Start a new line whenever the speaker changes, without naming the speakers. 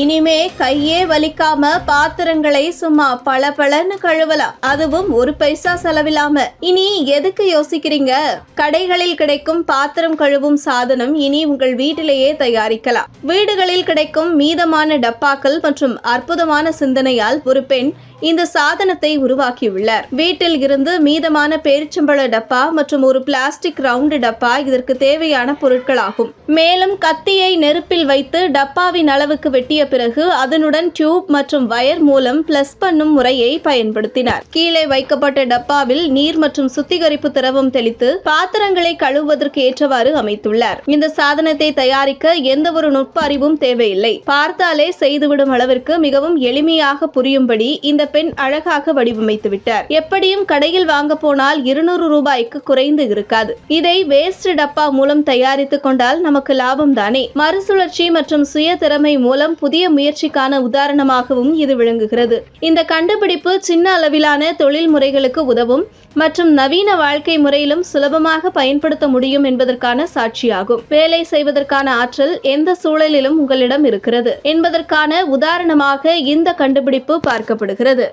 இனிமே கையே வலிக்காம பாத்திரங்களை சும்மா பளபளன்னு கழுவலாம். அதுவும் ஒரு பைசா செலவில்லாம. இனி எதுக்கு யோசிக்கிறீங்க? கடைகளில் கிடைக்கும் பாத்திரம் கழுவும் சாதனம் இனி உங்கள் வீட்டிலேயே தயாரிக்கலாம். வீடுகளில் கிடைக்கும் மீதமான டப்பாக்கள் மற்றும் அற்புதமான சிந்தனையால் ஒரு பெண் இந்த சாதனத்தை உருவாக்கியுள்ளார். வீட்டில் இருந்து மீதமான பேரிச்சம்பழ டப்பா மற்றும் ஒரு பிளாஸ்டிக் ரவுண்டு டப்பா இதற்கு தேவையான பொருட்களாகும். மேலும் கத்தியை நெருப்பில் வைத்து டப்பாவின் அளவுக்கு வெட்டிய பிறகு அதனுடன் டியூப் மற்றும் வயர் மூலம் பிளஸ் பண்ணும் முறையை பயன்படுத்தினார். கீழே வைக்கப்பட்ட டப்பாவில் நீர் மற்றும் சுத்திகரிப்பு திரவம் தெளித்து பாத்திரங்களை கழுவுவதற்கு ஏற்றவாறு அமைத்துள்ளார். இந்த சாதனத்தை தயாரிக்க எந்த ஒரு நுட்ப அறிவும் தேவையில்லை. பார்த்தாலே செய்துவிடும் அளவிற்கு மிகவும் எளிமையாக புரியும்படி இந்த பெண் அழகாக வடிவமைத்து விட்டார் எப்படியும் கடையில் வாங்க போனால் இருநூறு ரூபாய்க்கு குறைந்து இருக்காது. இதை வேஸ்ட் டப்பா மூலம் தயாரித்துக் கொண்டால் நமக்கு லாபம் தானே. மறுசுழற்சி மற்றும் சுய திறமை மூலம் புதிய முயற்சிக்கான உதாரணமாகவும் இது விளங்குகிறது. இந்த கண்டுபிடிப்பு சின்ன அளவிலான தொழில் முறைகளுக்கு உதவும் மற்றும் நவீன வாழ்க்கை முறையிலும் சுலபமாக பயன்படுத்த முடியும் என்பதற்கான சாட்சியாகும். வேலை செய்வதற்கான ஆற்றல் எந்த சூழலிலும் உங்களிடம் இருக்கிறது என்பதற்கான உதாரணமாக இந்த கண்டுபிடிப்பு பார்க்கப்படுகிறது.